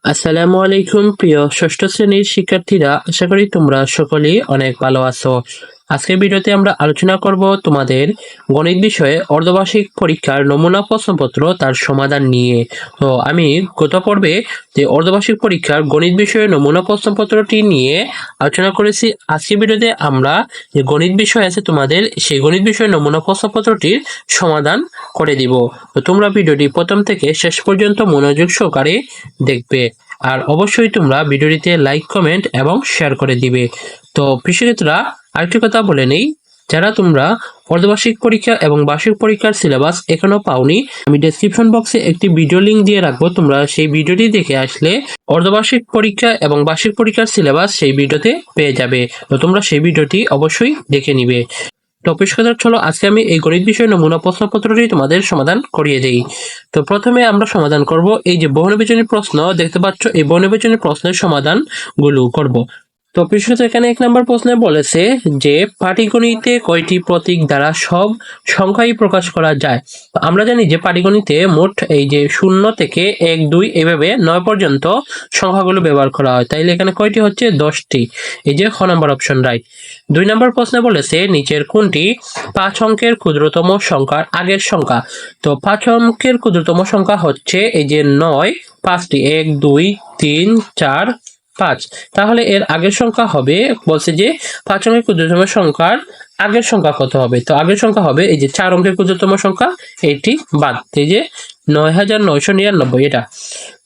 আসসালামু আলাইকুম প্রিয় ষষ্ঠ শ্রেণির শিক্ষার্থীরা আশা করি তোমরা সকলেই অনেক ভালো আছো। আজকের ভিডিওতে আমরা আলোচনা করব তোমাদের গণিত বিষয়ে অর্ধবার্ষিক পরীক্ষার নমুনা প্রশ্নপত্র তার সমাধান নিয়ে। তো আমি গত পর্বে যে অর্ধবার্ষিক পরীক্ষার গণিত বিষয়ে নমুনা প্রশ্নপত্রটি নিয়ে আলোচনা করেছি, আজকের ভিডিওতে আমরা যে গণিত বিষয় আছে তোমাদের, সেই গণিত বিষয়ে নমুনা প্রশ্নপত্রটির সমাধান করে দিব। তো তোমরা ভিডিওটি প্রথম থেকে শেষ পর্যন্ত মনোযোগ সহকারে দেখবে। আর অবশ্যই তোমরা ভিডিওটিতে লাইক, কমেন্ট এবং শেয়ার করে দিবে। তো কৃষিক্ষেত্রা আরেকটি কথা বলে নেই, যারা তোমরা অর্ধবার্ষিক পরীক্ষা এবং বার্ষিক পরীক্ষার সিলেবাস এখনও পাওনি, আমি ডেসক্রিপশন বক্সে একটি ভিডিও লিংক দিয়ে রাখব, তোমরা সেই ভিডিওটি দেখে আসলে অর্ধবার্ষিক পরীক্ষা এবং বার্ষিক পরীক্ষার সিলেবাস সেই ভিডিওতে পেয়ে যাবে। তো তোমরা সেই ভিডিওটি অবশ্যই দেখে নিবে। টপিক কথা চলো, আজকে আমি এই গণিত বিষয় নমুনা প্রশ্নপত্রটি তোমাদের সমাধান করিয়ে দেই। তো প্রথমে আমরা সমাধান করব, এই যে বহুনির্বাচনী প্রশ্ন, দেখতে পাচ্ছ এই বহুনির্বাচনী প্রশ্নের সমাধানগুলো করব। তো বিশেষত এখানে এক নম্বর প্রশ্নে বলেছে যে পাটিগণিতে কয়টি প্রতীক দ্বারা সব সংখ্যাই প্রকাশ করা যায়? আমরা জানি যে পাটিগণিতে মোট এই যে শূন্য থেকে এক, দুই এভাবে নয় পর্যন্ত সংখ্যাগুলো ব্যবহার করা হয়। তাইলে এখানে কয়টি হচ্ছে? দশটি। এই যে খ নম্বর অপশন রাইট। দুই নম্বর প্রশ্নে বলেছে নিচের কোনটি? পাঁচ অঙ্কের ক্ষুদ্রতম সংখ্যার আগের সংখ্যা। তো পাঁচ অঙ্কের ক্ষুদ্রতম সংখ্যা হচ্ছে এই যে নয়, পাঁচটি। এক, দুই, তিন, চার পাঁচ। তাহলে এর আগের সংখ্যা হবে, বলছে যে পাঁচ অঙ্কের ক্ষুদ্রতম সংখ্যার আগের সংখ্যা কত হবে? তো আগের সংখ্যা হবে এই যে চার অঙ্কের ক্ষুদ্রতম সংখ্যা, এইটি বাদ। এই যে নয় হাজার নয়শো নিরানব্বই, এটা।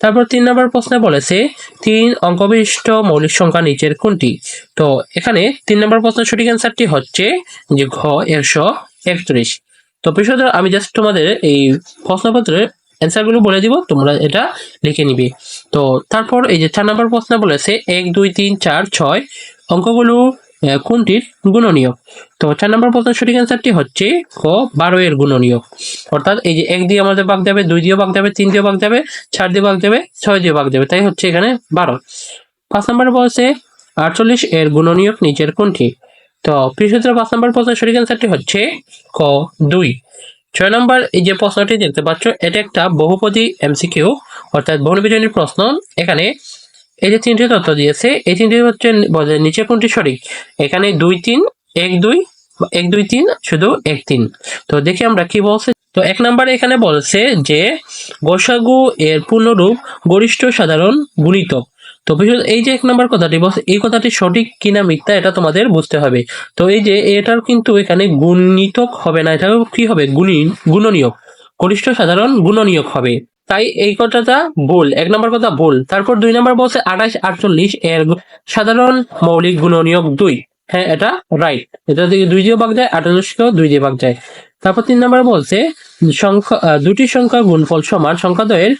তারপর তিন নম্বর প্রশ্নে বলেছে, তিন অঙ্কবিশিষ্ট মৌলিক সংখ্যা নিচের কোনটি? তো এখানে তিন নম্বর প্রশ্নের সঠিক অ্যান্সারটি হচ্ছে যে ঘ একশো একত্রিশ। তো বিষয় আমি জাস্ট তোমাদের এই প্রশ্নপত্রের অ্যান্সারগুলো বলে দিব, তোমরা এটা লিখে নিবে। তো তারপর এই যে চার নম্বর প্রশ্ন বলেছে, এক, দুই, তিন, চার, ছয় অঙ্কগুলো কোনটির গুণনীয়ক? তো চার নম্বর প্রশ্নের সঠিক অ্যান্সারটি হচ্ছে ক বারো এর গুণনীয়ক। অর্থাৎ এই যে এক দিয়ে আমাদের ভাগ যাবে দুই দিয়ে ভাগ যাবে তিন দিয়ে ভাগ যাবে চার দিয়ে ভাগ যাবে ছয় দিয়ে ভাগ যাবে তাই হচ্ছে এখানে বারো। পাঁচ নম্বর বলছে, আটচল্লিশ এর গুণনীয়ক নিচের কোনটি? তো পৃষ্ঠের পাঁচ নম্বর প্রশ্নের সঠিক অ্যান্সারটি হচ্ছে ক, দুই। ছয় নম্বর এই যে প্রশ্নটি দেখতে পাচ্ছ, এটা একটা বহুপদী এমসিকিউ অর্থাৎ বহুনির্বাচনী প্রশ্ন। এখানে এই যে তিনটি তথ্য দিয়েছে, এই তিনটি হচ্ছে নিচে কোনটি সঠিক? এখানে দুই তিন, এক দুই এক দুই তিন, শুধু এক তিন। তো দেখি আমরা কি বলছে। তো এক নম্বরে এখানে বলছে যে গোসাগু এর পূর্ণরূপ গরিষ্ঠ সাধারণ গুণিতক। তো বিশেষ এই যে এক নম্বর কথাটি বলছে এই কথাটি সঠিক কিনা মিথ্যা এটা তোমাদের বুঝতে হবে। তো এই যে এটার কিন্তু এখানে গুণিতক হবে না এটা কি হবে? গুণী, গুণনীয়ক। গরিষ্ঠ সাধারণ গুণনীয়ক হবে। তাই এই কথাটা ভুল, এক নম্বর কথা ভুল। তারপর দুই নম্বর বলছে আঠাশ, আটচল্লিশ, এর সাধারণ মৌলিক গুণনীয়ক দুই। হ্যাঁ এটা রাইট এটা থেকে দুই দিয়ে ভাগ যায় আটচল্লিশকেও দুই দিয়ে ভাগ যায়। তারপর তিন নম্বর বলছে, সংখ্যা দুটি সংখ্যার গুণফল সমান, সংখ্যাদ্বয়ের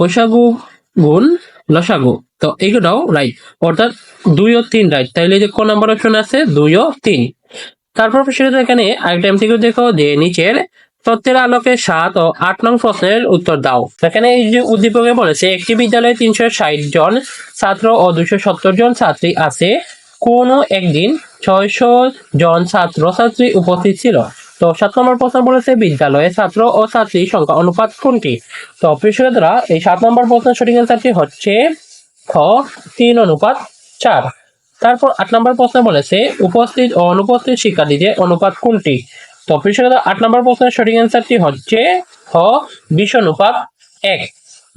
গোসাগু গুণ লসাগু। তো এইগুলোও রাইট অর্থাৎ দুই ও তিন রাইট তাইলে যে কোন নাম্বার অপশন আছে, দুই ও তিন। তারপর সেটা এখানে আরেকটা এমসিকিউ দেখো যে নিচের তথ্যের আলোকে সাত ও আট নং প্রশ্নের উত্তর দাও। এখানে এই যে উদ্দীপকে বলেছে, একটি বিদ্যালয়ে তিনশো ষাট জন ছাত্র ও দুশো সত্তর জন ছাত্রী আছে। কোনো একদিন ছয়শো জন ছাত্র ছাত্রী উপস্থিত ছিল। তো সাত নম্বর প্রশ্ন বলেছে, বিদ্যালয়ে ছাত্র ও ছাত্রী সংখ্যা অনুপাত কোনটি? তো প্রিয় এই সাত নম্বর প্রশ্নের সঠিক অ্যান্সারটি হচ্ছে খ, তিন অনুপাত চার। তারপর আট নম্বর প্রশ্ন বলেছে, উপস্থিত ও অনুপস্থিত শিক্ষার্থীদের অনুপাত কোনটি? তো প্রিয় আট নম্বর প্রশ্নের সঠিক অ্যান্সারটি হচ্ছে খ, বিশ অনুপাত এক।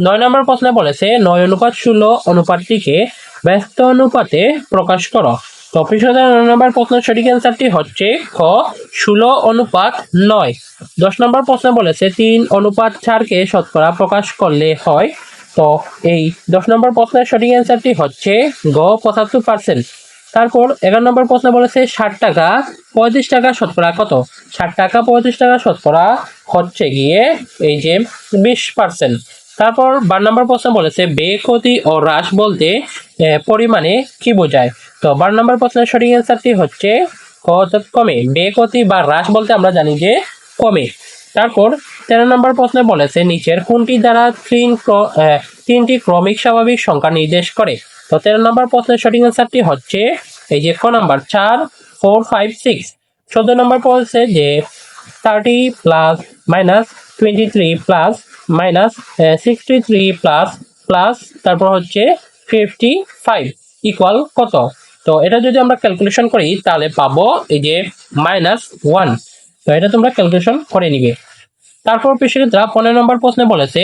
নয় নম্বর প্রশ্নে বলেছে, নয় অনুপাত ষোলো অনুপাতটিকে ব্যস্ত অনুপাতে প্রকাশ করো। নয় নম্বর প্রশ্নের সঠিক অ্যান্সারটি হচ্ছে খ, ষোলো অনুপাত নয়। দশ নম্বর প্রশ্নে বলেছে, তিন অনুপাত চারকে শতকরা প্রকাশ করলে হয়। তো এই দশ নম্বর প্রশ্নের সঠিক অ্যান্সারটি হচ্ছে গ, পঁচাত্তর পার্সেন্ট তারপর এগারো নম্বর প্রশ্ন বলেছে, ষাট টাকা, পঁয়ত্রিশ টাকা শতকরা কত? ষাট টাকা, পঁয়ত্রিশ টাকা শতকরা হচ্ছে গিয়ে এই যে বিশ পার্সেন্ট তারপর বার নম্বর প্রশ্ন বলেছে বে ক্ষতি ও হ্রাস বলতে পরিমাণে কি বোঝায়? তো বার নম্বর প্রশ্নের সঠিক অ্যান্সারটি হচ্ছে কমে। বে ক্ষতি বা হ্রাস বলতে আমরা জানি যে, কমে। তারপর তেরো নম্বর প্রশ্নে বলেছে, নিচের কোনটি দ্বারা তিন তিনটি ক্রমিক স্বাভাবিক সংখ্যা নির্দেশ করে? তো তেরো নম্বর প্রশ্নের সঠিক অ্যান্সারটি হচ্ছে, এই যে ক নাম্বার, চার, ফোর, ফাইভ, সিক্স। চোদ্দ নম্বর বলছে যে thirty plus minus twenty three plus minus sixty three plus plus তারপর হচ্ছে ফিফটি ফাইভ ইকুয়াল কত? তো এটা যদি আমরা ক্যালকুলেশন করি, তাহলে পাবো এই যে মাইনাস ওয়ান তো এটা তোমরা ক্যালকুলেশন করে নিবে। তারপর পেশিকরা পনেরো নম্বর প্রশ্নে বলেছে,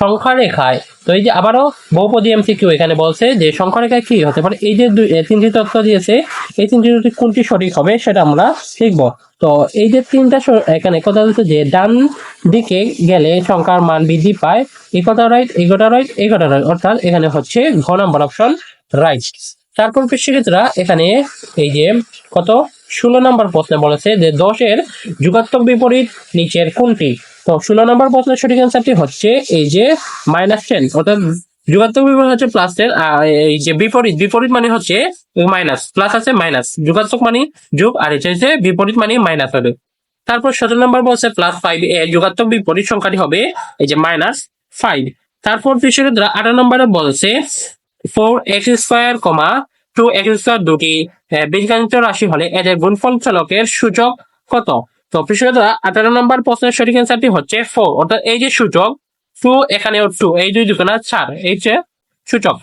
সংখ্যা রেখায়, তো এই যে আবারও বহুপদী এমসিকিউ এখানে বলছে যে সংখ্যা রেখায় কি হতে পারে? এই যে দুই তিনটি তথ্য দিয়েছে, এই তিনটি কোনটি সঠিক হবে, সেটা আমরা শিখব। তো এই যে তিনটা এখানে কথা হচ্ছে যে ডান দিকে গেলে সংখ্যার মান বৃদ্ধি পায়, এই কথা রাইট কথা রাইট কথা রাইট অর্থাৎ এখানে হচ্ছে ঘ নম্বর অপশন রাইট তারপর পেশিকরা এখানে এই যে কত? ষোলো নম্বর প্রশ্নে বলেছে যে দশের যুগাত্মক বিপরীত নিচের কোনটি? তো ষোলো নম্বর প্রশ্নের সঠিক অ্যান্সারটি হচ্ছে এই যে মাইনাস টেন অর্থাৎ যুগাত্মক বিপরীত হচ্ছে প্লাস টেন আর এই যে বিপরীত বিপরীত মানে হচ্ছে মাইনাস প্লাস আছে মাইনাস যুগাত্মক মানে যোগ আর এটা হচ্ছে বিপরীত মানে মাইনাস হবে। তারপর সতেরো নম্বর বলছে প্লাস ফাইভ এর যুগাত্মক বিপরীত সংখ্যাটি হবে, এই যে মাইনাস ফাইভ তারপর কৃষকরা আঠারো নম্বরে বলছে ফোর এক্স স্কোয়ার কমা টু এক্স স্কোয়ার দুটি বীজগণিত রাশি হলে এদের গুণফল চলকের সূচক কত? তো কৃষকরা আঠারো নম্বর প্রশ্নের সঠিক অ্যান্সারটি হচ্ছে ফোর অর্থাৎ এই যে সূচক টু এখানেও টু, এই দুই দুখানা চার, এই যে সূচক।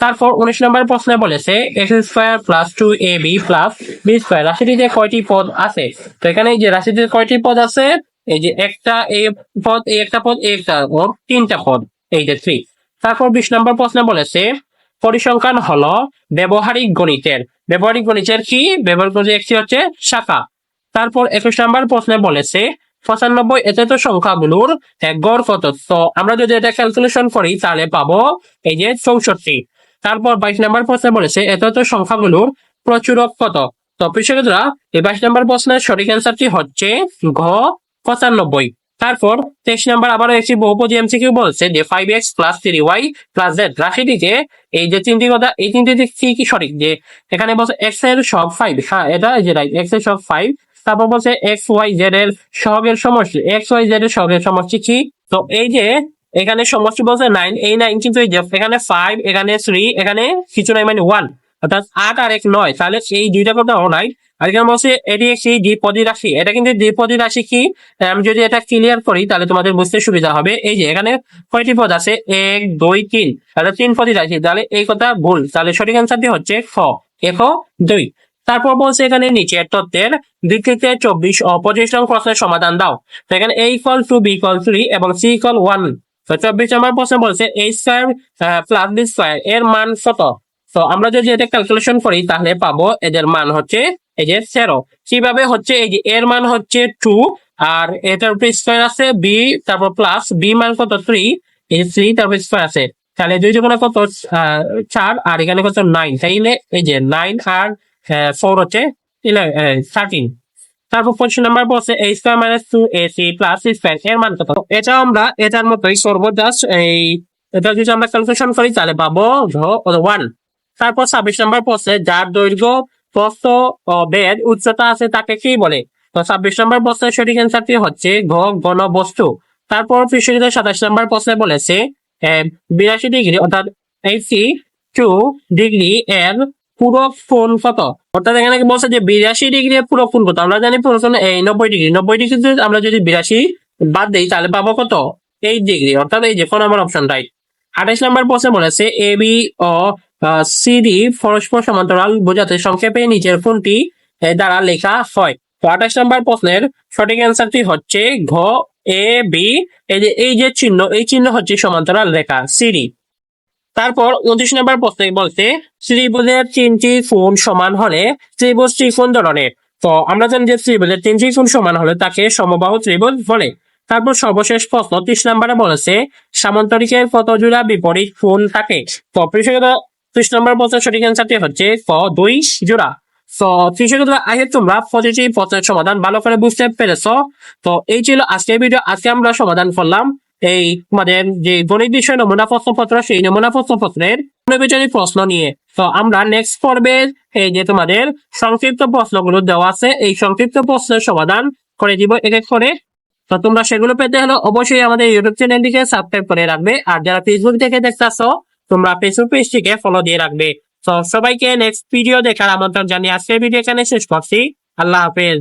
তারপর উনিশ নম্বর প্রশ্নে বলেছে, X square plus two A B plus B square, রাশিটিতে কয়টি পদ আছে? তো এখানে যে রাশিটিতে কয়টি পদ আছে? এই যে একটা এ পদ, এই একটা পদ, এই একটা পদ, তিনটা পদ, এই যে থ্রি তারপর বিশ নম্বর প্রশ্নে বলেছে, পরিসংখ্যান হলো ব্যবহারিক গণিতের। ব্যবহারিক গণিতের কি? ব্যবহারিক গণিতের একটি হচ্ছে শাখা। তারপর একুশ নম্বর প্রশ্নে বলেছে পঁচানব্বই, এতে তো সংখ্যাগুলোর গড় কত? তো আমরা যদি এটা ক্যালকুলেশন করি, তাহলে পাবো এই যে চৌষট্টি। তারপর বাইশ নম্বর প্রশ্নে বলেছে, এত তো সংখ্যাগুলোর প্রচুরক কত? তো কৃষকরা এই বাইশ নম্বর প্রশ্নের সঠিক অ্যান্সারটি হচ্ছে ঘ পঁচানব্বই। তারপর তেইশ নাম্বার আবার একটি বহুপদী এমসিকিউ বলছে যে five x plus three y plus z রাশিটিকে এই যে তিনটি কথা, এই তিনটি কি কি সঠিক? যে এখানে বলছে এক্সের সব ফাইভ হ্যাঁ এটা যে রাইট এক্সের সব ফাইভ তারপর বলছে এক্স ওয়াই জেড এর সহগের সমষ্টি। এক্স ওয়াই জেড এর সহগের সমষ্টি কি? তো এই যে এখানে সমষ্টি বলছে নাইন এই নাইন কিন্তু এই যে এখানে ফাইভ এখানে থ্রি এখানে কিছু নাই মানে ওয়ান অর্থাৎ আট আর এক নয়। তাহলে এই দুইটা কথা নাই আর এখানে বলছে এটি একটি দ্বিপদী রাশি। এটা কিন্তু দ্বিপদী রাশি কি? আমি যদি এটা ক্লিয়ার করি, তাহলে তোমাদের বুঝতে সুবিধা হবে। এই যে এখানে কয়টি পদ আছে? এক, দুই, তিন। তাহলে তিন পদই রাশি। তাহলে এই কথা ভুল। তাহলে সঠিক অ্যান্সারটি হচ্ছে খ। এক দুই। তারপর বলছে এখানে নিচের তত্ত্বের দ্বিতীয়তে চব্বিশ ও পঁচিশ নং প্রশ্নের সমাধান দাও। এখানে a equal two b equal three এবং সি ইকল ওয়ান চব্বিশ নম্বর প্রশ্ন বলছে a square plus b square এর মান কত? তো আমরা যদি এটা ক্যালকুলেশন করি, তাহলে পাবো এদের মান হচ্ছে এই যে তেরো কীভাবে হচ্ছে এই যে এর মান হচ্ছে টু আর এটার উপরে স্কোয়ার আছে বি তারপর প্লাস বি মান কত? থ্রি এই থ্রি তারপর স্কোয়ার আছে। তাহলে দুই দুগুণে কত? চার, আর এখানে কত? নাইন তাইলে এই যে নাইন আর ফোর হচ্ছে থার্টিন তারপর পঁচিশ নাম্বার বলছে a square minus two a c plus square এর মান কত? এটা আমরা এটার মতোই করব জাস্ট এই, এটা যদি আমরা ক্যালকুলেশন করি, তাহলে পাবো ওয়ান তারপর ছাব্বিশ নাম্বার প্রশ্নে যার দৈর্ঘ্য প্রস্থ ও বেদ উচ্চতা আছে তাকে কি বলে? তো ছাব্বিশ নম্বর প্রশ্নের সঠিক অ্যান্সারটি হচ্ছে ঘ গণ বস্তু। তারপর পৃষ্ঠটিতে সাতাশ নম্বর প্রশ্নে বলেছে বিরাশি ডিগ্রি অর্থাৎ এইটি টু ডিগ্রি এর পুরো কোণ কত? অর্থাৎ এখানে বলছে যে বিরাশি ডিগ্রি পুরো কোণ কত? আমরা জানি পুরো এই নব্বই ডিগ্রি নব্বই ডিগ্রি আমরা যদি বিরাশি বাদ দিই, তাহলে পাবো কত? এইট ডিগ্রি অর্থাৎ এই যে, কোন আমার অপশন রাইট আঠাশ নম্বর প্রশ্নে বলেছে এ বি ও সিডি পরস্পর সমান্তরাল বোঝাতে সংক্ষেপে নিচের ফোনটি দ্বারা লেখা হয়। তো আঠাশ নম্বর প্রশ্নের সঠিক অ্যান্সারটি হচ্ছে ঘ এ বি এই যে এই যে চিহ্ন, এই চিহ্ন হচ্ছে সমান্তরাল রেখা সিডি তারপর উনত্রিশ নম্বর প্রশ্নে বলতে ত্রিভুজের তিনটি কোণ সমান হলে ত্রিভুজ ত্রিকোণ ধরনের। তো আমরা জানি যে ত্রিভুজের তিনটি কোণ সমান হলে তাকে সমবাহু ত্রিভুজ বলে। তারপর সর্বশেষ প্রশ্ন ত্রিশ নম্বরে বলেছে, সামান্তরিকের কত জোড়া বিপরীত কোণ থাকে? তো ত্রিশ নম্বর প্রশ্নের সঠিক অ্যান্সারটি হচ্ছে, ক, দুই জোড়া। তো কৃষকরা আগে তোমরা প্রতিটি প্রশ্নের সমাধান ভালো করে বুঝতে পেরেছ। তো এই ছিল আজকের ভিডিও। আজকে আমরা সমাধান করলাম। এই আমাদের যে গণিত বিষয় নমুনা প্রশ্নপত্র সেই নমুনা প্রশ্নপত্রের নির্বাচনী প্রশ্ন নিয়ে। তো আমরা নেক্সট পর্বে এই যে তোমাদের সংক্ষিপ্ত প্রশ্নগুলো দেওয়া আছে, এই সংক্ষিপ্ত প্রশ্নের সমাধান করে দিব এক এক করে। তো তোমরা সেগুলো পেতে হলে অবশ্যই আমাদের ইউটিউব চ্যানেলটিকে সাবস্ক্রাইব করে রাখবে। আর যারা ফেসবুক থেকে দেখতেছো, তোমরা ফেসবুক পেজটিকে ফলো দিয়ে রাখবে। তো সবাইকে নেক্সট ভিডিও দেখার আমন্ত্রণ জানিয়ে আজকের ভিডিও এখানে শেষ করছি। আল্লাহ হাফেজ।